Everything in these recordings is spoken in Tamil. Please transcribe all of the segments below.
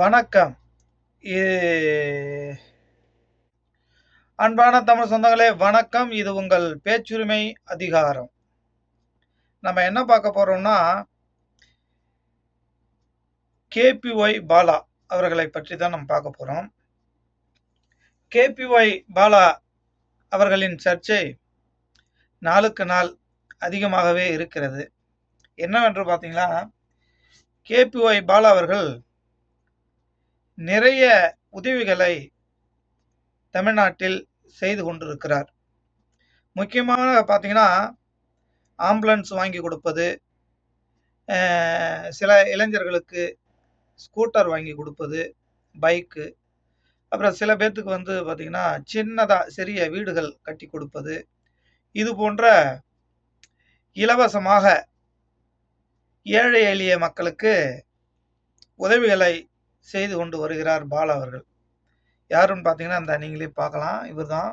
வணக்கம். அன்பான தமிழ் சொந்தங்களே வணக்கம். இது உங்கள் பேச்சுரிமை அதிகாரம். நம்ம என்ன பார்க்க போறோம்னா கேபிஒய் பாலா அவர்களை பற்றி தான் நம்ம பார்க்க போறோம். கேபிஒய் பாலா அவர்களின் சர்ச்சை நாளுக்கு நாள் அதிகமாகவே இருக்கிறது. என்னவென்று பார்த்தீங்கன்னா கேபிஒய் பாலா அவர்கள் நிறைய உதவிகளை தமிழ்நாட்டில் செய்து கொண்டிருக்கிறார். முக்கியமாக பார்த்தீங்கன்னா ஆம்புலன்ஸ் வாங்கி கொடுப்பது சில இளைஞர்களுக்கு ஸ்கூட்டர் வாங்கி கொடுப்பது பைக்கு அப்புறம் சில பேர்த்துக்கு வந்து பார்த்திங்கன்னா சின்னதாக சிறிய வீடுகள் கட்டி கொடுப்பது இது போன்ற இலவசமாக ஏழை எளிய மக்களுக்கு உதவிகளை செய்து கொண்டு வருகிறார் பாலா அவர்கள். யாருன்னு பார்த்தீங்கன்னா அந்த நீங்களே பார்க்கலாம். இவர் தான்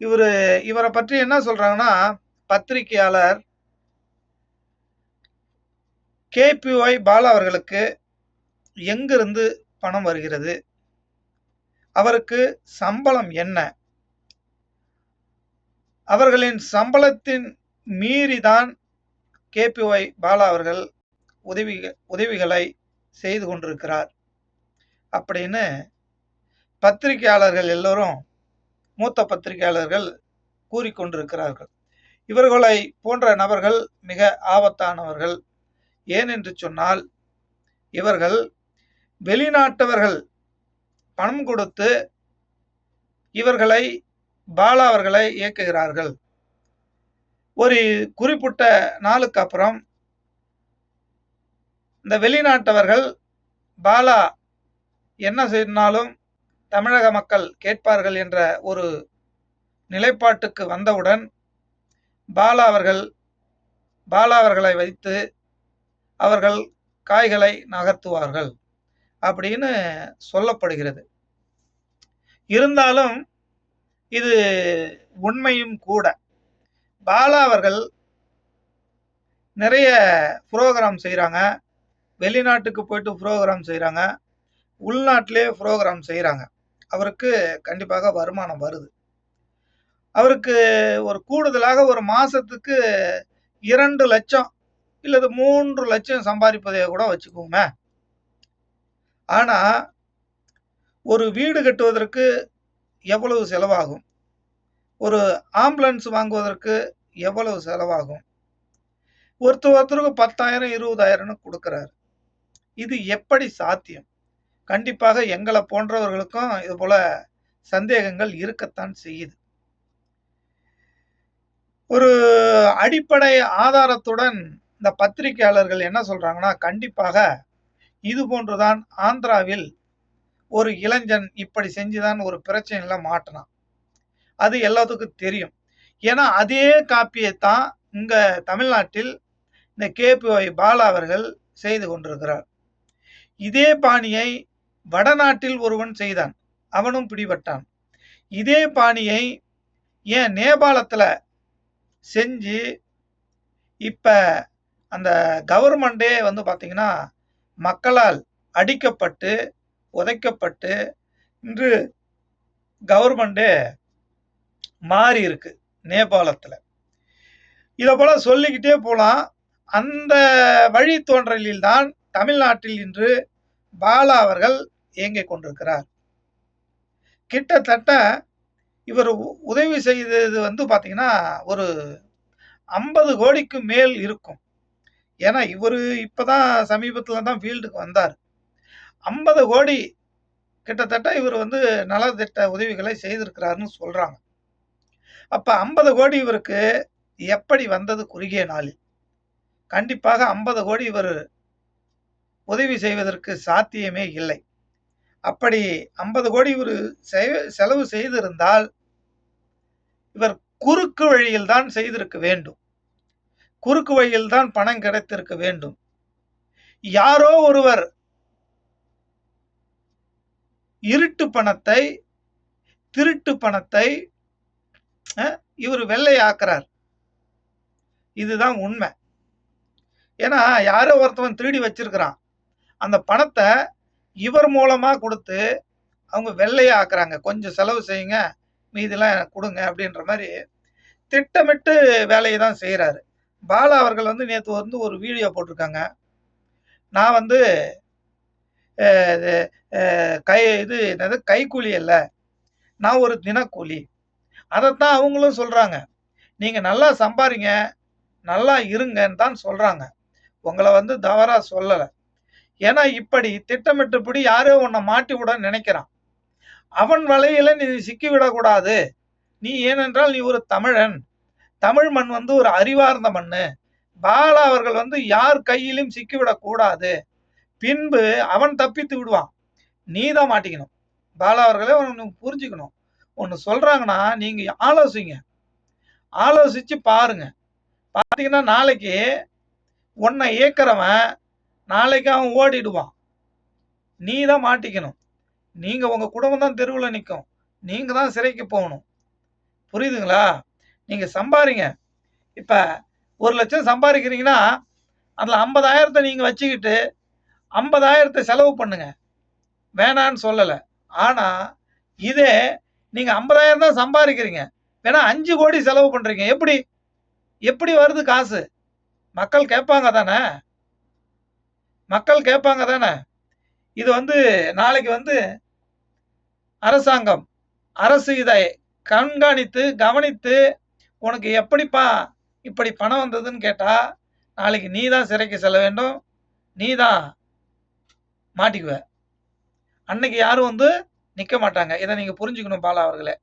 இவர் இவரை பற்றி என்ன சொல்றாங்கன்னா பத்திரிகையாளர் கேபிஒய் பாலா அவர்களுக்கு எங்கிருந்து பணம் வருகிறது? அவருக்கு சம்பளம் என்ன? அவர்களின் சம்பளத்தின் மீறிதான் கேபிஒய் பாலா அவர்கள் உதவி உதவிகளை செய்து கொண்டிருக்கிறார். அப்படின்னு பத்திரிகையாளர்கள் எல்லோரும் மூத்த பத்திரிகையாளர்கள் கூறிக்கொண்டிருக்கிறார்கள் இவர்களை போன்ற நபர்கள் மிக ஆபத்தானவர்கள். ஏனென்று சொன்னால் இவர்கள் வெளிநாட்டவர்கள். பணம் கொடுத்து இவர்களை பாலா அவர்களை இயக்குகிறார்கள். ஒரு குறிப்பிட்ட நாளுக்கு அப்புறம் இந்த வெளிநாட்டவர்கள் பாலா என்ன செய்தாலும் தமிழக மக்கள் கேட்பார்கள் என்ற ஒரு நிலைப்பாட்டுக்கு வந்தவுடன் பாலா அவர்கள் பாலா அவர்களை வைத்து அவர்கள் காய்களை நகர்த்துவார்கள் அப்படின்னு சொல்லப்படுகிறது. இருந்தாலும் இது உண்மையும் கூட. பாலா அவர்கள் நிறைய ப்ரோக்ராம் செய்கிறாங்க வெளிநாட்டுக்கு போயிட்டு ப்ரோக்ராம் செய்கிறாங்க உள்நாட்டிலே ப்ரோக்ராம் செய்கிறாங்க அவருக்கு கண்டிப்பாக வருமானம் வருது. அவருக்கு ஒரு கூடுதலாக ஒரு மாதத்துக்கு இரண்டு லட்சம் இல்லது மூன்று லட்சம் சம்பாதிப்பதை கூட வச்சுக்கோங்க ஆனால் ஒரு வீடு கட்டுவதற்கு எவ்வளவு செலவாகும்? ஒரு ஆம்புலன்ஸ் வாங்குவதற்கு எவ்வளவு செலவாகும்? ஒருத்தர் ஒருத்தருக்கு பத்தாயிரம் இருபதாயிரம்னு கொடுக்குறாரு. இது எப்படி சாத்தியம்? கண்டிப்பாக எங்களை போன்றவர்களுக்கும் இது போல சந்தேகங்கள் இருக்கத்தான் செய்யுது. ஒரு அடிப்படை ஆதாரத்துடன் இந்த பத்திரிகையாளர்கள் என்ன சொல்றாங்கன்னா கண்டிப்பாக இது போன்றுதான் ஆந்திராவில் ஒரு இளைஞன் இப்படி செஞ்சுதான் ஒரு பிரச்சனையில மாட்டினான். அது எல்லாத்துக்கும் தெரியும். ஏன்னா அதே காப்பியை தான் இங்க தமிழ்நாட்டில் இந்த கேபிஒய் பாலா அவர்கள் செய்து கொண்டிருக்கிறார். இதே பாணியை வடநாட்டில் ஒருவன் செய்தான். அவனும் பிடிபட்டான். இதே பாணியை ஏன் நேபாளத்தில் செஞ்சு இப்போ அந்த கவர்மெண்டே வந்து பார்த்திங்கன்னா மக்களால் அடிக்கப்பட்டு உதைக்கப்பட்டு இன்று கவர்மெண்டே மாறி இருக்கு நேபாளத்தில். இதை போல் சொல்லிக்கிட்டே போகலாம் அந்த வழித்தோன்றலில் தான் தமிழ்நாட்டில் இன்று பாலா அவர்கள் இயங்கிக் கொண்டிருக்கிறார். கிட்டத்தட்ட இவர் உ- உதவி செய்தது வந்து பார்த்தீங்கன்னா ஒரு ஐம்பது கோடிக்கு மேல் இருக்கும். ஏன்னா இவர் இப்போதான் சமீபத்தில் தான் ஃபீல்டுக்கு வந்தார். ஐம்பது கோடி கிட்டத்தட்ட இவர் வந்து நலத்திட்ட உதவிகளை செய்திருக்கிறாருன்னு சொல்கிறாங்க அப்போ ஐம்பது கோடி இவருக்கு எப்படி வந்தது குறுகிய நாளில்? கண்டிப்பாக ஐம்பது கோடி இவர் உதவி செய்வதற்கு சாத்தியமே இல்லை. அப்படி ஐம்பது கோடி இவர் செலவு செய்திருந்தால் இவர் குறுக்கு வழியில் தான் செய்திருக்க வேண்டும். குறுக்கு வழியில் தான் பணம் கிடைத்திருக்க வேண்டும். யாரோ ஒருவர் இருட்டு பணத்தை திருட்டு பணத்தை அஹ், இவர் வெள்ளையாக்குறார் இதுதான் உண்மை. ஏன்னா யாரோ ஒருத்தவன் திருடி வச்சிருக்கிறான். அந்த பணத்தை இவர் மூலமாக கொடுத்து அவங்க வெள்ளையாக ஆக்குறாங்க. "கொஞ்சம் செலவு செய்யுங்க, மீதிலாம் எனக்கு கொடுங்க அப்படின்ற மாதிரி திட்டமிட்டு வேலையை தான் செய்கிறாரு பாலா அவர்கள் வந்து நேற்று வந்து ஒரு வீடியோ போட்டிருக்காங்க. நான் வந்து இது கை இது என்னது கைக்கூலி இல்லை நான் ஒரு தினக்கூலி. அதைத்தான் அவங்களும் சொல்கிறாங்க நீங்கள் நல்லா சம்பாரிங்க, நல்லா இருங்கன்னு தான் சொல்கிறாங்க உங்களை வந்து தவறாக சொல்லலை ஏன்னா இப்படி திட்டமிட்டபடி யாரோ உன்னை மாட்டி விட நினைக்கிறான். அவன் வலையில நீ சிக்கிவிடக்கூடாது. நீ ஏனென்றால் நீ ஒரு தமிழன். தமிழ் மண் வந்து ஒரு அறிவார்ந்த மண்ணு. பாலா அவர்கள் வந்து யார் கையிலும் சிக்கிவிடக்கூடாது பின்பு அவன் தப்பித்து விடுவான். நீ தான் மாட்டிக்கணும். பாலா அவர்களே ஒண்ணு புரிஞ்சுக்கணும். ஒன்று சொல்கிறாங்கன்னா நீங்கள் ஆலோசிங்க. ஆலோசித்து பாருங்க. பார்த்தீங்கன்னா, நாளைக்கு உன்னை இயக்குறவன், நாளைக்கு அவன் ஓடிடுவான். நீ தான் மாட்டிக்கணும். நீங்கள் உங்கள் குடும்பம் தான் தெருவில் நிற்கும் நீங்கள் தான் சிறைக்கு போகணும். புரியுதுங்களா? நீங்கள் சம்பாதிங்க இப்போ ஒரு லட்சம் சம்பாதிக்கிறீங்கன்னா அதில் ஐம்பதாயிரத்தை நீங்கள் வச்சுக்கிட்டு, 50,000த்த செலவு பண்ணுங்க. வேணான்னு சொல்லலை ஆனால் இதே நீங்கள் ஐம்பதாயிரம் தான் சம்பாரிக்கிறீங்க. வேணா 5,00,00,000 செலவு பண்ணுறீங்க எப்படி? எப்படி வருது காசு? மக்கள் கேட்பாங்க தானே! மக்கள் கேட்பாங்க தானே! இது வந்து நாளைக்கு வந்து அரசாங்கம், அரசு இதை கண்காணித்து, கவனித்து, உனக்கு எப்படிப்பா இப்படி பணம் வந்ததுன்னு கேட்டா, நாளைக்கு நீ தான் சிறைக்கு செல்ல வேண்டும். நீ தான் மாட்டிக்குவ. அன்னைக்கு யாரும் வந்து நிற்க மாட்டாங்க. இதை நீங்கள் புரிஞ்சுக்கணும் பாலா அவர்களே.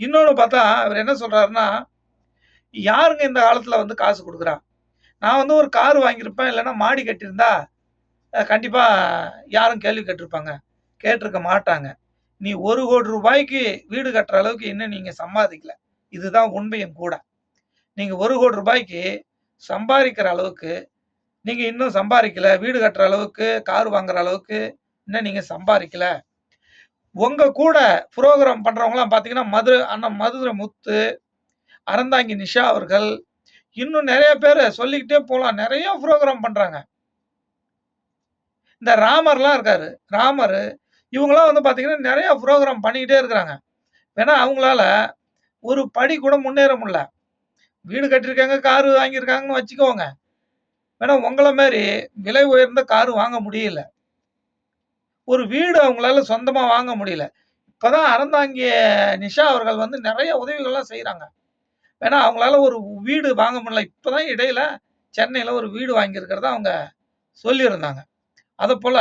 இன்னொன்று பார்த்தா, அவர் என்ன சொல்கிறாருன்னா யாருங்க இந்த காலத்தில் வந்து காசு கொடுக்குறா நான் வந்து ஒரு கார் வாங்கியிருப்பேன். இல்லைன்னா மாடி கட்டியிருந்தா, கண்டிப்பாக யாரும் கேள்வி கேட்டிருப்பாங்க. கேட்டிருக்க மாட்டாங்க. நீ ஒரு கோடி ரூபாய்க்கு வீடு கட்டுற அளவுக்கு இன்னும் நீங்கள் சம்பாதிக்கல. இதுதான் உண்மையும் கூட. நீங்கள் ஒரு கோடி ரூபாய்க்கு சம்பாதிக்கிற அளவுக்கு, நீங்கள் இன்னும் சம்பாதிக்கல வீடு கட்டுற அளவுக்கு, கார் வாங்குற அளவுக்கு இன்னும் நீங்கள் சம்பாதிக்கல உங்கள் கூட ப்ரோக்ராம் பண்ணுறவங்களாம் பார்த்தீங்கன்னா, மதுரை அண்ணன் மதுரை முத்து, அறந்தாங்கி நிஷா அவர்கள், இன்னும் நிறைய பேர் சொல்லிக்கிட்டே போகலாம் நிறைய ப்ரோக்ராம் பண்ணுறாங்க இந்த ராமர்லாம் இருக்காரு. ராமர் இவங்களாம் வந்து பார்த்தீங்கன்னா, நிறையா ப்ரோக்ராம் பண்ணிக்கிட்டே இருக்கிறாங்க. ஏன்னா அவங்களால ஒரு படி கூட முன்னேற முடியல. வீடு கட்டியிருக்காங்க, காரு வாங்கியிருக்காங்கன்னு வச்சுக்கோங்க. வேணா உங்களை மாதிரி விலை உயர்ந்த காரு வாங்க முடியல. ஒரு வீடு அவங்களால சொந்தமாக வாங்க முடியல. இப்போதான் தான் அறந்தாங்கி நிஷா அவர்கள் வந்து நிறைய உதவிகள்லாம் செய்கிறாங்க வேணா அவங்களால ஒரு வீடு வாங்க முடியல. இப்போதான் இடையில சென்னையில் ஒரு வீடு வாங்கியிருக்கிறத அவங்க சொல்லியிருந்தாங்க. அதப்போல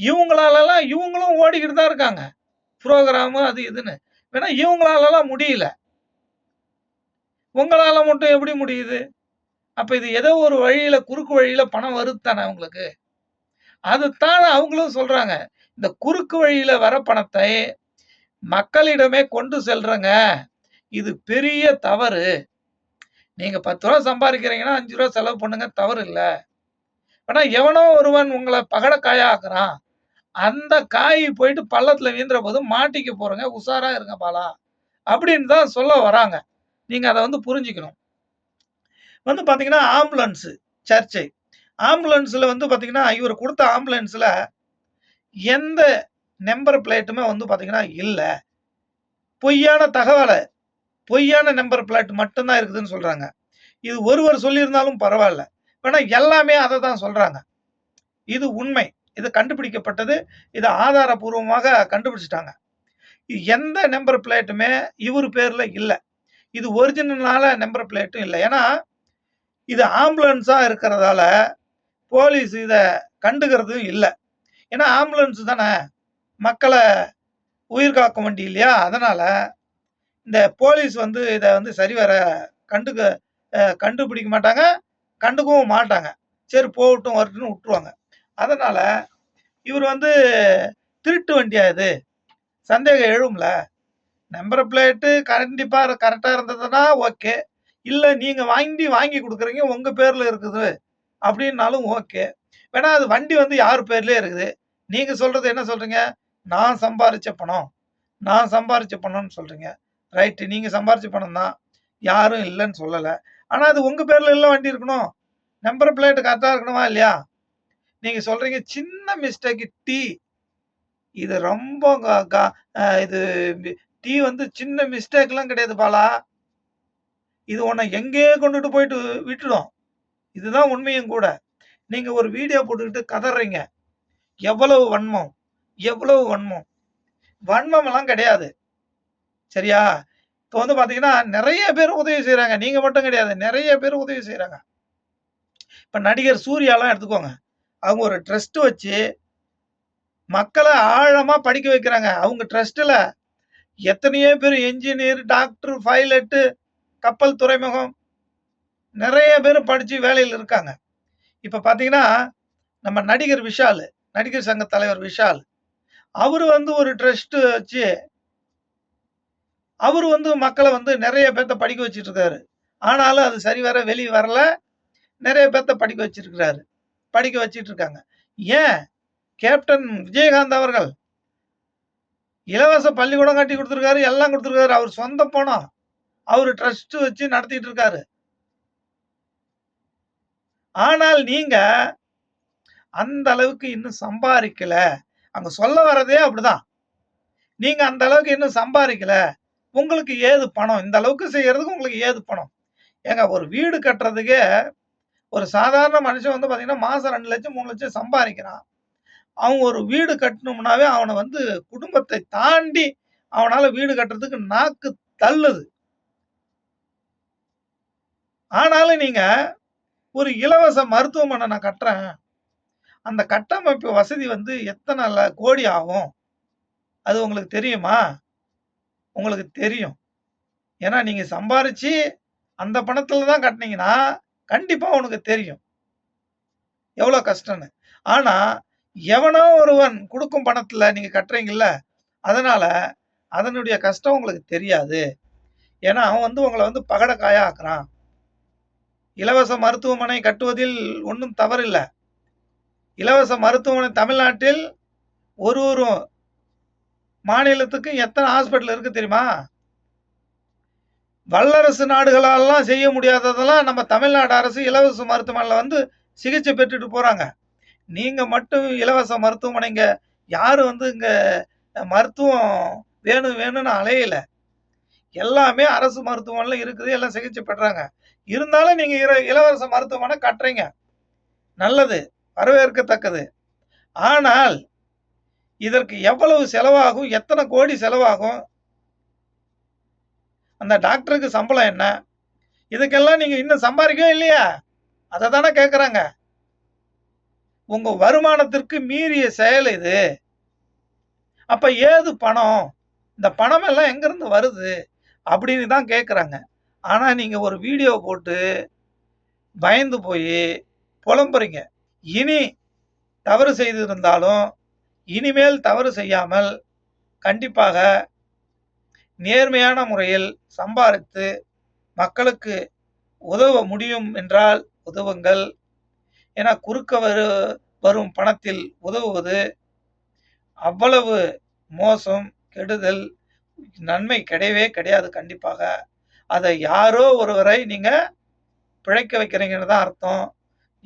இவங்களாலலாம் இவங்களும் ஓடிக்கிட்டு தான் இருக்காங்க. ப்ரோக்ராமு அது இதுன்னு. வேணா இவங்களாலலாம் முடியல. உங்களால் மட்டும் எப்படி முடியுது? அப்போ இது ஏதோ ஒரு வழியில் குறுக்கு வழியில் பணம் வருது தானே அவங்களுக்கு அதுதான் அவங்களும் சொல்கிறாங்க இந்த குறுக்கு வழியில் வர பணத்தை மக்களிடமே கொண்டு செல்றங்க. இது பெரிய தவறு. நீங்கள் பத்து ரூபா சம்பாதிக்கிறீங்கன்னா அஞ்சு ரூபா செலவு பண்ணுங்க. தவறு இல்லை ஆனா எவனோ ஒருவன் உங்களை பகட காயாக்குறான் அந்த காய் போயிட்டு பள்ளத்துல வீழ்ந்துறபோது மாட்டிக்க போறங்க. உஷாரா இருங்க பாலா. அப்படின்னு தான் சொல்ல வராங்க. நீங்க அதை வந்து புரிஞ்சுக்கணும். வந்து பார்த்தீங்கன்னா, ஆம்புலன்ஸு சர்ச்சை. ஆம்புலன்ஸில் வந்து பார்த்தீங்கன்னா, இவர் கொடுத்த ஆம்புலன்ஸில் எந்த நம்பர் பிளேட்டுமே வந்து பார்த்தீங்கன்னா இல்லை பொய்யான தகவலை பொய்யான நம்பர் பிளேட் மட்டும்தான் இருக்குதுன்னு சொல்கிறாங்க இது ஒருவர் சொல்லியிருந்தாலும் பரவாயில்ல வேணா எல்லாமே அதை தான் சொல்றாங்க. இது உண்மை. இது கண்டுபிடிக்கப்பட்டது. இது ஆதாரப்பூர்வமாக கண்டுபிடிச்சிட்டாங்க எந்த நம்பர் பிளேட்டுமே இவர் பேர்ல இல்லை இது ஒரிஜினலான நம்பர் பிளேட்டும் இல்லை ஏன்னா, இது ஆம்புலன்ஸா இருக்கிறதால, போலீஸ் இதை கண்டுக்கிறதும் இல்லை ஏன்னா ஆம்புலன்ஸ் தானே மக்களை உயிர் காக்கும் வண்டி இல்லையா? அதனால, இந்த போலீஸ் வந்து இதை வந்து சரிவர கண்டுக்க கண்டுபிடிக்க மாட்டாங்க. கண்டுக்கவும் மாட்டாங்க. சரி போகட்டும், வரட்டும்னு விட்டுருவாங்க அதனால் இவர் வந்து திருட்டு வண்டியா இது? சந்தேகம் எழும்ல. நம்பர் பிளேட்டு கண்டிப்பாக கரெக்டாக இருந்ததுன்னா ஓகே. இல்லை நீங்கள் வாங்கி வாங்கி கொடுக்குறீங்க உங்கள் பேரில் இருக்குது. அப்படின்னாலும் ஓகே. வேணா அது வண்டி வந்து யார் பேர்லேயே இருக்குது. நீங்கள் சொல்கிறது என்ன சொல்கிறீங்க நான் சம்பாரித்த பணம். நான் சம்பாரித்த பணம்னு சொல்கிறீங்க ரைட்டு. நீங்கள் சம்பாரித்த பணம் தான். யாரும் இல்லைன்னு சொல்லலை ஆனால் அது உங்கள் பேரில் எல்லாம் வண்டி இருக்கணும். நம்பர் பிளேட் கரெக்டாக இருக்கணுமா இல்லையா? நீங்கள் சொல்கிறீங்க சின்ன மிஸ்டேக்கு டீ. இது ரொம்ப க க இது டீ வந்து சின்ன மிஸ்டேக்லாம் கிடையாது பாலா. இது உன்னை எங்கேயே கொண்டுட்டு போயிட்டு விட்டுடும். இதுதான் உண்மையும் கூட. நீங்கள் ஒரு வீடியோ போட்டுக்கிட்டு கதறீங்க எவ்வளவு வன்மம், எவ்வளவு வன்மம். வன்மம்லாம் கிடையாது. சரியா? இப்போ வந்து பார்த்தீங்கன்னா, நிறைய பேர் உதவி செய்கிறாங்க நீங்கள் மட்டும் கிடையாது. நிறைய பேர் உதவி செய்கிறாங்க இப்போ நடிகர் சூர்யாலாம் எடுத்துக்கோங்க. அவங்க ஒரு ட்ரஸ்ட் வச்சு மக்களை ஆழமாக படிக்க வைக்கிறாங்க. அவங்க ட்ரஸ்ட்டில் எத்தனையோ பேர் என்ஜினியர், டாக்டர், பைலட்டு, கப்பல் துறைமுகம் நிறைய பேர் படித்து வேலையில் இருக்காங்க. இப்போ பார்த்தீங்கன்னா, நம்ம நடிகர் விஷால், நடிகர் சங்க தலைவர் விஷால். அவர் வந்து ஒரு ட்ரஸ்ட்டு வச்சு அவர் வந்து மக்களை வந்து நிறைய பேர்த்த படிக்க வச்சுட்டு இருக்காரு. ஆனாலும் அது சரிவர வெளியே வரல. நிறைய பேர்த்த படிக்க வச்சிருக்கிறாரு. படிக்க வச்சிட்டு இருக்காங்க. ஏன்? கேப்டன் விஜயகாந்த் அவர்கள் இலவச பள்ளிக்கூடம் கட்டி கொடுத்துருக்காரு எல்லாம் கொடுத்துருக்காரு அவர் சொந்த பணம். அவர் ட்ரஸ்ட் வச்சு நடத்திட்டு இருக்காரு. ஆனால் நீங்க அந்த அளவுக்கு இன்னும் சம்பாதிக்கல அங்க சொல்ல வரதே அப்படிதான். நீங்க அந்த அளவுக்கு இன்னும் சம்பாதிக்கல உங்களுக்கு ஏது பணம்? இந்த அளவுக்கு செய்யறதுக்கு உங்களுக்கு ஏது பணம்? ஏங்க ஒரு வீடு கட்டுறதுக்கே ஒரு சாதாரண மனுஷன் வந்து பார்த்தீங்கன்னா, மாதம் ரெண்டு லட்சம் மூணு லட்சம் சம்பாதிக்கிறான் அவன் ஒரு வீடு கட்டணும்னாவே அவனை வந்து குடும்பத்தை தாண்டி அவனால் வீடு கட்டுறதுக்கு நாக்கு தள்ளுது. ஆனாலும் நீங்கள் ஒரு இலவச மருத்துவமனை நான் கட்டுறேன். அந்த கட்டமைப்பு வசதி வந்து எத்தனை ல கோடி ஆகும்? அது உங்களுக்கு தெரியுமா? உங்களுக்கு தெரியும். ஏன்னா நீங்கள் சம்பாரித்து அந்த பணத்தில் தான் கட்டினீங்கன்னா கண்டிப்பாக உனக்கு தெரியும். எவ்வளோ கஷ்டம்னு. ஆனால் எவனோ ஒருவன் கொடுக்கும் பணத்தில் நீங்கள் கட்டுறீங்கள அதனால் அதனுடைய கஷ்டம் உங்களுக்கு தெரியாது. ஏன்னா, அவன் வந்து உங்களை வந்து பகடக்காயா ஆக்குறான். இலவச மருத்துவமனை கட்டுவதில் ஒன்றும் தவறில்லை இலவச மருத்துவமனை தமிழ்நாட்டில் ஒரு ஒரு மாநிலத்துக்கு எத்தனை ஹாஸ்பிட்டல் இருக்கு தெரியுமா? வல்லரசு நாடுகளாலலாம் செய்ய முடியாததெல்லாம் நம்ம தமிழ்நாடு அரசு இலவச மருத்துவமனையில் வந்து சிகிச்சை பெற்றுட்டு போகிறாங்க நீங்கள் மட்டும் இலவச மருத்துவமனைங்க யாரும் வந்து இங்கே மருத்துவம் வேணும் வேணும்னு அலையலை எல்லாமே அரசு மருத்துவமனையில் இருக்குது. எல்லாம் சிகிச்சை பெறாங்க. இருந்தாலும் நீங்கள் இர இலவச மருத்துவமனை கட்டுறீங்க. நல்லது. வரவேற்கத்தக்கது. ஆனால், இதற்கு எவ்வளவு செலவாகும்? எத்தனை கோடி செலவாகும்? அந்த டாக்டருக்கு சம்பளம் என்ன? இதுக்கெல்லாம் நீங்கள் இன்னும் சம்பாரிக்கவே இல்லையா? அதை தானே கேட்குறாங்க உங்கள் வருமானத்திற்கு மீறிய செயல் இது. அப்போ ஏது பணம்? இந்த பணம் எல்லாம் எங்கேருந்து வருது? அப்படின்னு தான் கேட்குறாங்க ஆனால் நீங்கள் ஒரு வீடியோ போட்டு பயந்து போய் புலம்புறீங்க. இனி தவறு செய்திருந்தாலும், இனிமேல் தவறு செய்யாமல் கண்டிப்பாக நேர்மையான முறையில் சம்பாதித்து மக்களுக்கு உதவ முடியும் என்றால் உதவுங்கள். என குறுக்க வரு வரும் பணத்தில் உதவுவது அவ்வளவு மோசம், கெடுதல், நன்மை கிடையவே கிடையாது கண்டிப்பாக. அதை யாரோ ஒருவரை நீங்கள் பிழைக்க வைக்கிறீங்கன்னு தான் அர்த்தம்.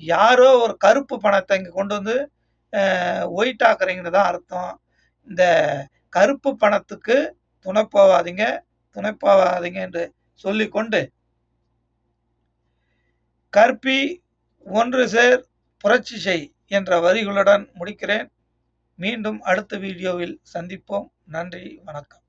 யாரோ ஒரு கருப்பு பணத்தை இங்கே கொண்டு வந்து ஒயிட் ஆக்குறீங்கன்னு தான் அர்த்தம். இந்த கருப்பு பணத்துக்கு துணை போவாதீங்க, துணை போவாதீங்க என்று சொல்லிக்கொண்டு கற்பி ஒன்று சேர் புரட்சி செய் என்ற வரிகளுடன் முடிக்கிறேன். மீண்டும் அடுத்த வீடியோவில் சந்திப்போம். நன்றி, வணக்கம்.